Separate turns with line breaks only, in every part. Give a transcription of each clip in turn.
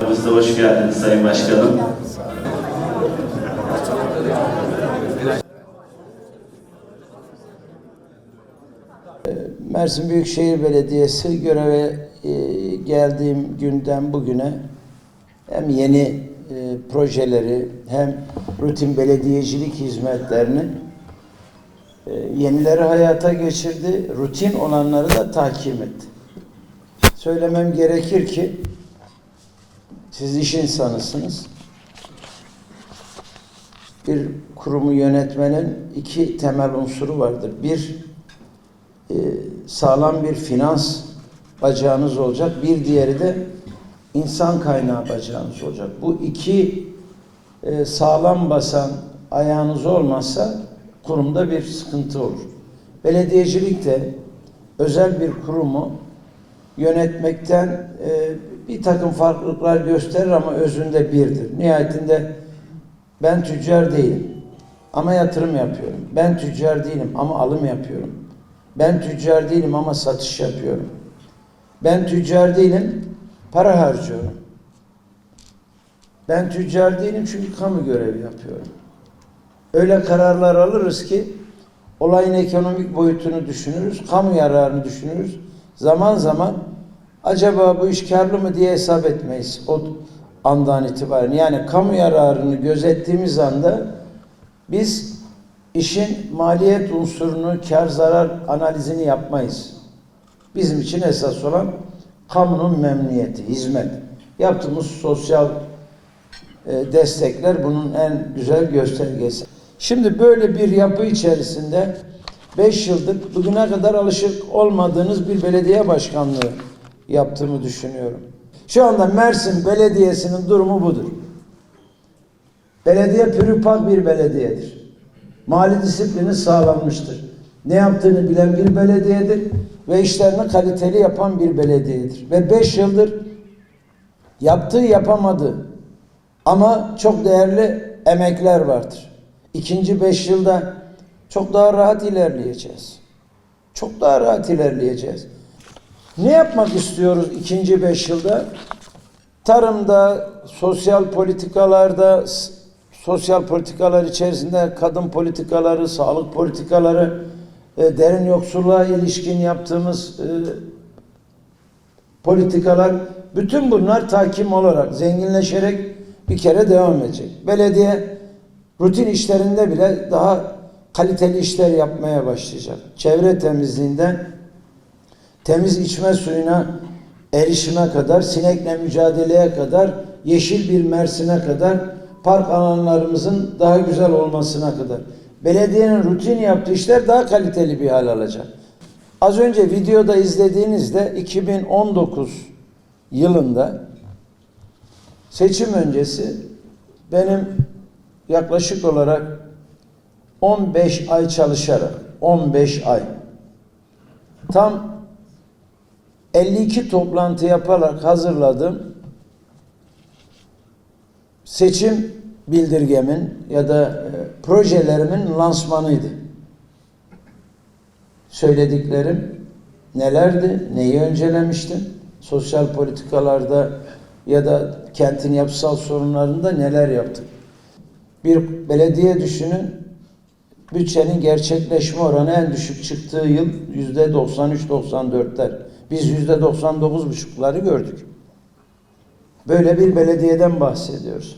Aramızda hoş geldiniz Sayın Başkanım.
Mersin Büyükşehir Belediyesi göreve e, geldiğim günden bugüne hem yeni e, projeleri hem rutin belediyecilik hizmetlerini e, yenileri hayata geçirdi. Rutin olanları da takip etti. Söylemem gerekir ki siz iş insanısınız. Bir kurumu yönetmenin iki temel unsuru vardır. Bir, e, sağlam bir finans bacağınız olacak. Bir diğeri de insan kaynağı bacağınız olacak. Bu iki e, sağlam basan ayağınız olmazsa kurumda bir sıkıntı olur. Belediyecilik de özel bir kurumu yönetmekten e, bir takım farklılıklar gösterir ama özünde birdir. Nihayetinde ben tüccar değilim ama yatırım yapıyorum. Ben tüccar değilim ama alım yapıyorum. Ben tüccar değilim ama satış yapıyorum. Ben tüccar değilim, para harcıyorum. Ben tüccar değilim çünkü kamu görevi yapıyorum. Öyle kararlar alırız ki olayın ekonomik boyutunu düşünürüz, kamu yararını düşünürüz. Zaman zaman acaba bu iş karlı mı diye hesap etmeyiz o andan itibaren. Yani kamu yararını gözettiğimiz anda biz işin maliyet unsurunu, kar zarar analizini yapmayız. Bizim için esas olan kamunun memnuniyeti, hizmet. Yaptığımız sosyal e, destekler bunun en güzel göstergesi. Şimdi böyle bir yapı içerisinde 5 yıldır bugüne kadar alışık olmadığınız bir belediye başkanlığı yaptığımı düşünüyorum. Şu anda Mersin Belediyesi'nin durumu budur. Belediye pürüpak bir belediyedir. Mali disiplini sağlanmıştır. Ne yaptığını bilen bir belediyedir ve işlerini kaliteli yapan bir belediyedir. Ve beş yıldır yaptığı yapamadığı ama çok değerli emekler vardır. İkinci beş yılda çok daha rahat ilerleyeceğiz. Çok daha rahat ilerleyeceğiz. Ne yapmak istiyoruz ikinci beş yılda? Tarımda, sosyal politikalarda, sosyal politikalar içerisinde kadın politikaları, sağlık politikaları, e, derin yoksulluğa ilişkin yaptığımız e, politikalar, bütün bunlar takim olarak, zenginleşerek bir kere devam edecek. Belediye rutin işlerinde bile daha kaliteli işler yapmaya başlayacak. Çevre temizliğinden temiz içme suyuna erişime kadar, sinekle mücadeleye kadar, yeşil bir Mersin'e kadar, park alanlarımızın daha güzel olmasına kadar. Belediyenin rutin yaptığı işler daha kaliteli bir hal alacak. Az önce videoda izlediğinizde 2019 yılında seçim öncesi benim yaklaşık olarak 15 ay çalışarak 15 ay tam 52 toplantı yaparak hazırladığım seçim bildirgemin ya da e, projelerimin lansmanıydı. Söylediklerim nelerdi? Neyi öncelemiştim? Sosyal politikalarda ya da kentin yapısal sorunlarında neler yaptık? Bir belediye düşünün bütçenin gerçekleşme oranı en düşük çıktığı yıl yüzde 93-94'ler. Biz yüzde 99 buçukları gördük. Böyle bir belediyeden bahsediyoruz.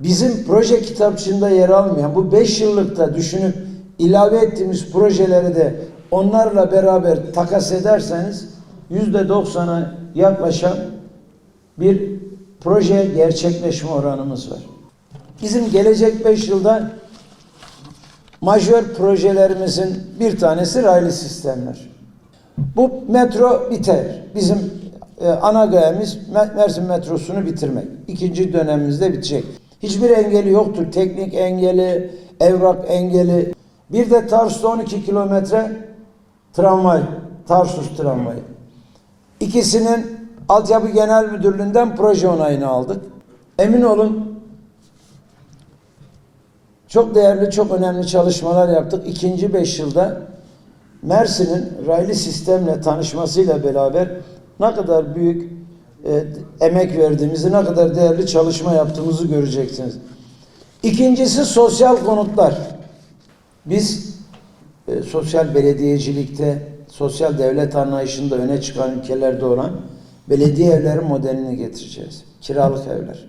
Bizim proje kitapçığında yer almayan bu beş yıllıkta düşünüp ilave ettiğimiz projeleri de onlarla beraber takas ederseniz yüzde 90'a yaklaşan bir proje gerçekleşme oranımız var. Bizim gelecek beş yılda majör projelerimizin bir tanesi raylı sistemler. Bu metro biter. Bizim e, ana gayemiz Me- Mersin metrosunu bitirmek. İkinci dönemimizde bitecek. Hiçbir engeli yoktur. Teknik engeli, evrak engeli. Bir de Tarsus'ta 12 kilometre tramvay, Tarsus tramvayı. İkisinin Altyapı Genel Müdürlüğü'nden proje onayını aldık. Emin olun çok değerli, çok önemli çalışmalar yaptık. İkinci beş yılda Mersin'in raylı sistemle tanışmasıyla beraber ne kadar büyük e, emek verdiğimizi, ne kadar değerli çalışma yaptığımızı göreceksiniz. İkincisi sosyal konutlar. Biz e, sosyal belediyecilikte, sosyal devlet anlayışında öne çıkan ülkelerde olan belediye evleri modelini getireceğiz. Kiralık evler.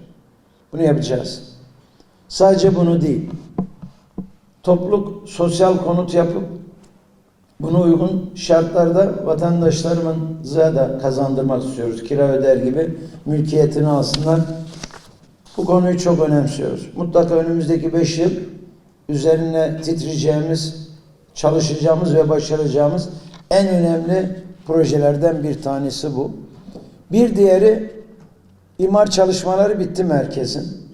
Bunu yapacağız. Sadece bunu değil. Topluluk sosyal konut yapıp bunu uygun şartlarda vatandaşlarımıza da kazandırmak istiyoruz. Kira öder gibi mülkiyetini alsınlar. Bu konuyu çok önemsiyoruz. Mutlaka önümüzdeki beş yıl üzerine titreyeceğimiz, çalışacağımız ve başaracağımız en önemli projelerden bir tanesi bu. Bir diğeri imar çalışmaları bitti merkezin.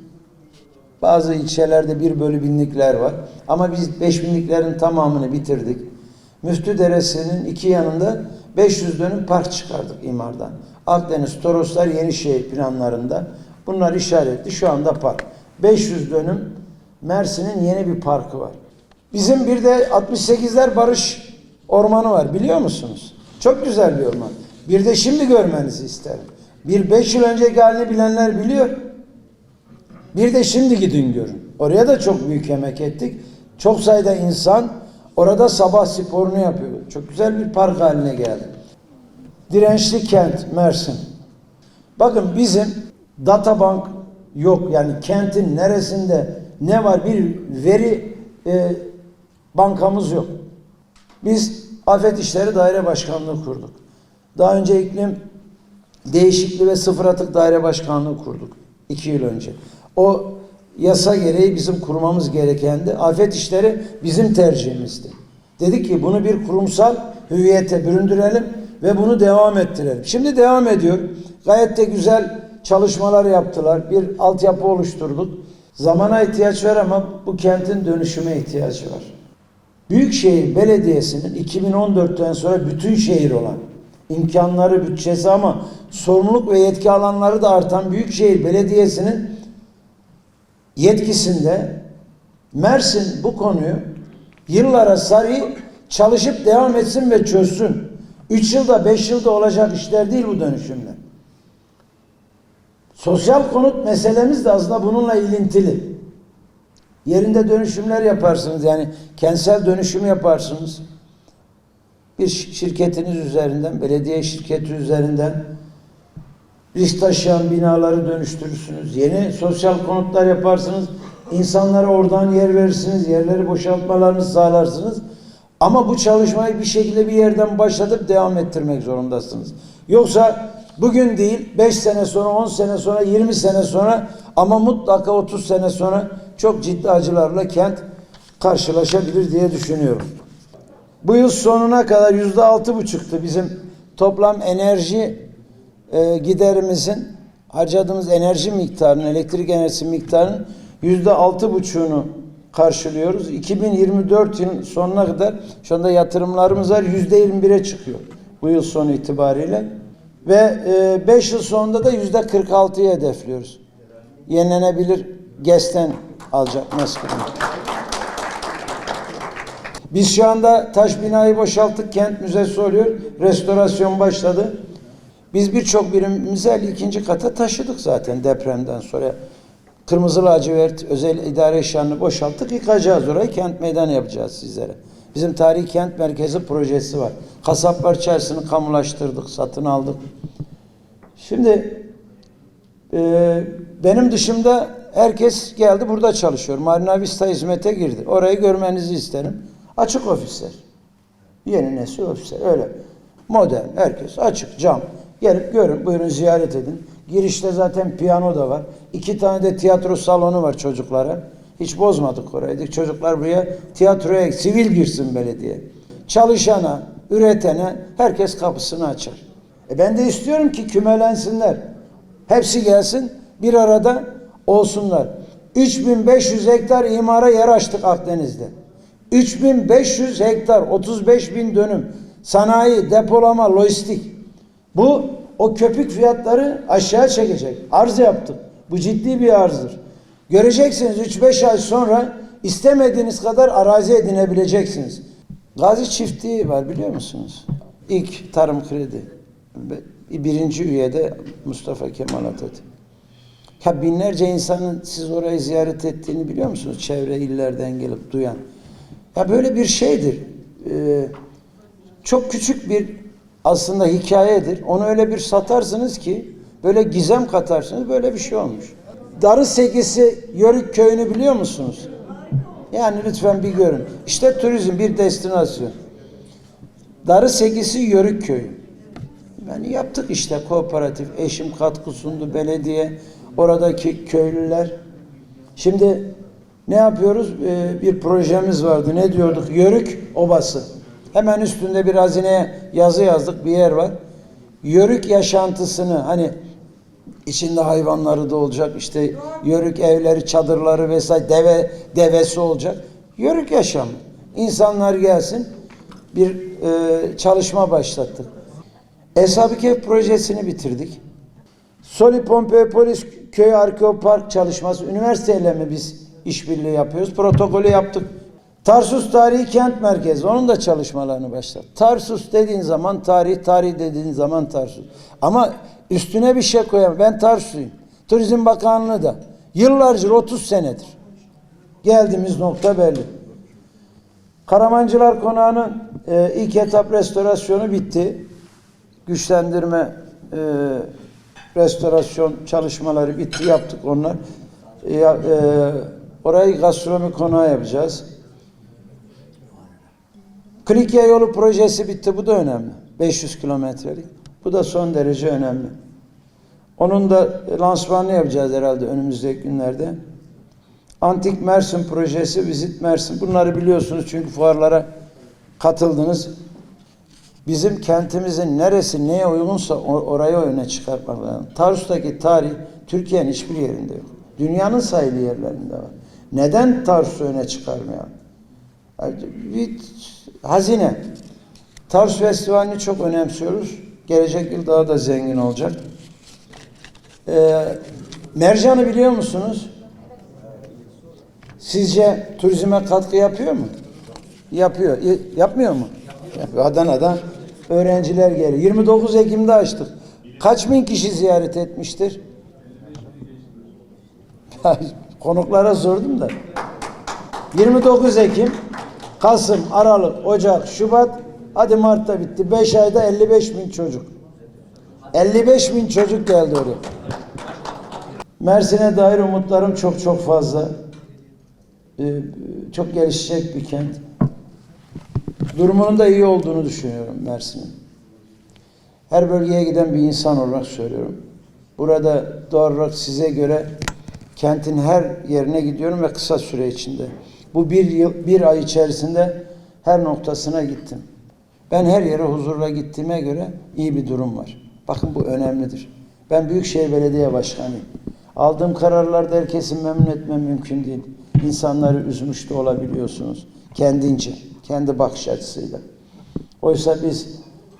Bazı ilçelerde bir bölü binlikler var. Ama biz beş binliklerin tamamını bitirdik. Müftü Deresi'nin iki yanında 500 dönüm park çıkardık imardan. Akdeniz, Toroslar, Yenişehir planlarında. Bunlar işaretli. Şu anda park. 500 dönüm Mersin'in yeni bir parkı var. Bizim bir de 68'ler Barış Ormanı var biliyor musunuz? Çok güzel bir orman. Bir de şimdi görmenizi isterim. Bir 5 yıl önceki halini bilenler biliyor. Bir de şimdi gidin görün. Oraya da çok büyük emek ettik. Çok sayıda insan orada sabah sporunu yapıyor. Çok güzel bir park haline geldi. Dirençli kent Mersin. Bakın bizim databank yok. Yani kentin neresinde ne var bir veri e, bankamız yok. Biz Afet İşleri Daire Başkanlığı kurduk. Daha önce iklim değişikliği ve sıfır atık daire başkanlığı kurduk. iki yıl önce. O yasa gereği bizim kurmamız gerekendi. Afet işleri bizim tercihimizdi. Dedik ki bunu bir kurumsal hüviyete büründürelim ve bunu devam ettirelim. Şimdi devam ediyor. Gayet de güzel çalışmalar yaptılar. Bir altyapı oluşturduk. Zamana ihtiyaç var ama bu kentin dönüşüme ihtiyacı var. Büyükşehir Belediyesi'nin 2014'ten sonra bütün şehir olan imkanları, bütçesi ama sorumluluk ve yetki alanları da artan Büyükşehir Belediyesi'nin yetkisinde Mersin bu konuyu yıllara sarayıp çalışıp devam etsin ve çözsün. 3 yılda 5 yılda olacak işler değil bu dönüşümler. Sosyal konut meselemiz de aslında bununla ilintili. Yerinde dönüşümler yaparsınız yani kentsel dönüşüm yaparsınız. Bir şirketiniz üzerinden, belediye şirketi üzerinden risk taşıyan binaları dönüştürürsünüz. Yeni sosyal konutlar yaparsınız. İnsanlara oradan yer verirsiniz. Yerleri boşaltmalarını sağlarsınız. Ama bu çalışmayı bir şekilde bir yerden başlatıp devam ettirmek zorundasınız. Yoksa bugün değil 5 sene sonra 10 sene sonra 20 sene sonra ama mutlaka 30 sene sonra çok ciddi acılarla kent karşılaşabilir diye düşünüyorum. Bu yıl sonuna kadar yüzde altı buçuktu bizim toplam enerji e, giderimizin harcadığımız enerji miktarının, elektrik enerjisi miktarının yüzde altı buçuğunu karşılıyoruz. 2024 yıl sonuna kadar şu anda yatırımlarımız var yüzde 21'e çıkıyor bu yıl sonu itibariyle ve 5 yıl sonunda da yüzde 46'yı hedefliyoruz. Yenilenebilir GES'ten alacak meskini. Biz şu anda taş binayı boşalttık. Kent müzesi oluyor. Restorasyon başladı. Biz birçok birimimizi 52. kata taşıdık zaten depremden sonra. Kırmızı lacivert özel idare eşyanını boşalttık. Yıkacağız orayı. Kent meydanı yapacağız sizlere. Bizim tarihi kent merkezi projesi var. Kasaplar çarşısını kamulaştırdık. Satın aldık. Şimdi e, benim dışımda herkes geldi burada çalışıyor. Marina Vista hizmete girdi. Orayı görmenizi isterim. Açık ofisler. Yeni nesil ofisler. Öyle. Modern. Herkes açık. Cam. Gelip görün. Buyurun ziyaret edin. Girişte zaten piyano da var. İki tane de tiyatro salonu var çocuklara. Hiç bozmadık orayı. Çocuklar buraya tiyatroya sivil girsin belediye. Çalışana, üretene herkes kapısını açar. E ben de istiyorum ki kümelensinler. Hepsi gelsin bir arada olsunlar. 3500 hektar imara yer açtık Akdeniz'de. 3500 hektar, 35 bin dönüm sanayi, depolama, lojistik. Bu o köpük fiyatları aşağı çekecek. Arz yaptık. Bu ciddi bir arzdır. Göreceksiniz 3-5 ay sonra istemediğiniz kadar arazi edinebileceksiniz. Gazi çiftliği var biliyor musunuz? İlk tarım kredi. Birinci üye de Mustafa Kemal Atatürk. Ya binlerce insanın siz orayı ziyaret ettiğini biliyor musunuz? Çevre illerden gelip duyan. Ya böyle bir şeydir. Ee, çok küçük bir aslında hikayedir. Onu öyle bir satarsınız ki böyle gizem katarsınız böyle bir şey olmuş. Darı Sekisi Yörük köyünü biliyor musunuz? Yani lütfen bir görün. İşte turizm bir destinasyon. Darı Sekisi Yörük köyü. Yani yaptık işte kooperatif, eşim katkı sundu, belediye, oradaki köylüler. Şimdi ne yapıyoruz? Ee, bir projemiz vardı. Ne diyorduk? Yörük Obası. Hemen üstünde bir hazineye yazı yazdık. Bir yer var. Yörük yaşantısını hani içinde hayvanları da olacak. işte yörük evleri, çadırları vesaire deve devesi olacak. Yörük yaşamı. İnsanlar gelsin. Bir e, çalışma başlattık. Eshab-ı Kehf projesini bitirdik. Soli Pompeipolis Köy Arkeopark çalışması. Üniversiteyle mi biz işbirliği yapıyoruz? Protokolü yaptık. Tarsus Tarihi Kent Merkezi. Onun da çalışmalarını başlattık. Tarsus dediğin zaman tarih, tarih dediğin zaman Tarsus. Ama üstüne bir şey koyamam. Ben Tarsusluyum. Turizm Bakanlığı da. Yıllarca 30 senedir. Geldiğimiz nokta belli. Karamancılar Konağı'nın e, ilk etap restorasyonu bitti. Güçlendirme e, restorasyon çalışmaları bitti. Yaptık onlar. E, e, orayı gastronomi konağı yapacağız. Klikya yolu projesi bitti. Bu da önemli. 500 kilometrelik. Bu da son derece önemli. Onun da lansmanını yapacağız herhalde önümüzdeki günlerde. Antik Mersin projesi, Visit Mersin. Bunları biliyorsunuz çünkü fuarlara katıldınız. Bizim kentimizin neresi neye uygunsa orayı öne çıkartmak lazım. Tarsus'taki tarih Türkiye'nin hiçbir yerinde yok. Dünyanın sayılı yerlerinde var. Neden Tarsus'u öne çıkarmayalım? Yani Bir hazine. Tarsus Festivali'ni çok önemsiyoruz. Gelecek yıl daha da zengin olacak. Ee, Mercan'ı biliyor musunuz? Sizce turizme katkı yapıyor mu? Yapıyor. Yapmıyor mu? Yapıyor. Adana'dan öğrenciler geliyor. 29 Ekim'de açtık. Kaç bin kişi ziyaret etmiştir? Konuklara sordum da. 29 Ekim, Kasım, Aralık, Ocak, Şubat, hadi Mart'ta bitti. 5 ayda 55 bin çocuk. 55 bin çocuk geldi oraya. Mersin'e dair umutlarım çok çok fazla. Ee, çok gelişecek bir kent. Durumunun da iyi olduğunu düşünüyorum Mersin'in. Her bölgeye giden bir insan olarak söylüyorum. Burada doğal olarak size göre kentin her yerine gidiyorum ve kısa süre içinde. Bu bir yıl, bir ay içerisinde her noktasına gittim. Ben her yere huzurla gittiğime göre iyi bir durum var. Bakın bu önemlidir. Ben Büyükşehir Belediye Başkanıyım. Aldığım kararlarda herkesi memnun etmem mümkün değil. İnsanları üzmüş de olabiliyorsunuz. Kendince, kendi bakış açısıyla. Oysa biz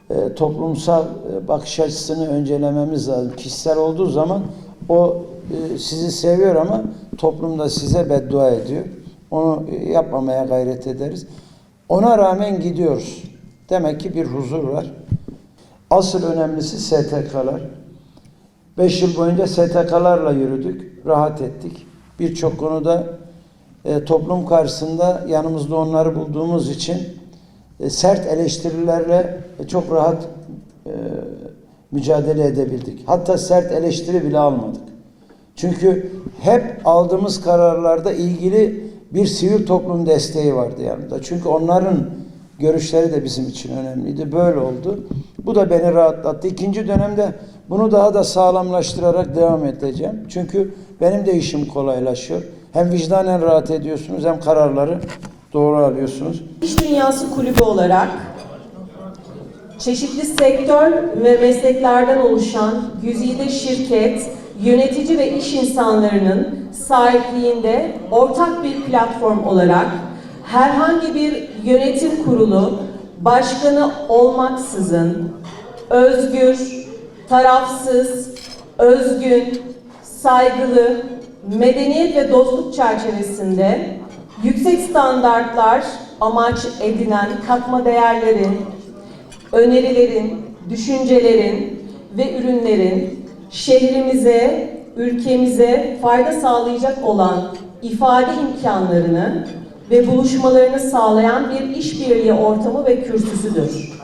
e, toplumsal e, bakış açısını öncelememiz lazım. Kişisel olduğu zaman o e, sizi seviyor ama toplumda size beddua ediyor. Onu yapmamaya gayret ederiz. Ona rağmen gidiyoruz. Demek ki bir huzur var. Asıl önemlisi STK'lar. Beş yıl boyunca STK'larla yürüdük, rahat ettik. Birçok konuda e, toplum karşısında yanımızda onları bulduğumuz için e, sert eleştirilerle e, çok rahat e, mücadele edebildik. Hatta sert eleştiri bile almadık. Çünkü hep aldığımız kararlarda ilgili bir sivil toplum desteği vardı yanında. Çünkü onların görüşleri de bizim için önemliydi. Böyle oldu. Bu da beni rahatlattı. İkinci dönemde bunu daha da sağlamlaştırarak devam edeceğim. Çünkü benim de işim kolaylaşıyor. Hem vicdanen rahat ediyorsunuz hem kararları doğru alıyorsunuz.
İş Dünyası Kulübü olarak çeşitli sektör ve mesleklerden oluşan güzide şirket, yönetici ve iş insanlarının sahipliğinde ortak bir platform olarak herhangi bir yönetim kurulu başkanı olmaksızın özgür, tarafsız, özgün, saygılı, medeniyet ve dostluk çerçevesinde yüksek standartlar amaç edinen katma değerlerin, önerilerin, düşüncelerin ve ürünlerin şehrimize, ülkemize fayda sağlayacak olan ifade imkanlarını ve buluşmalarını sağlayan bir işbirliği ortamı ve kürsüsüdür.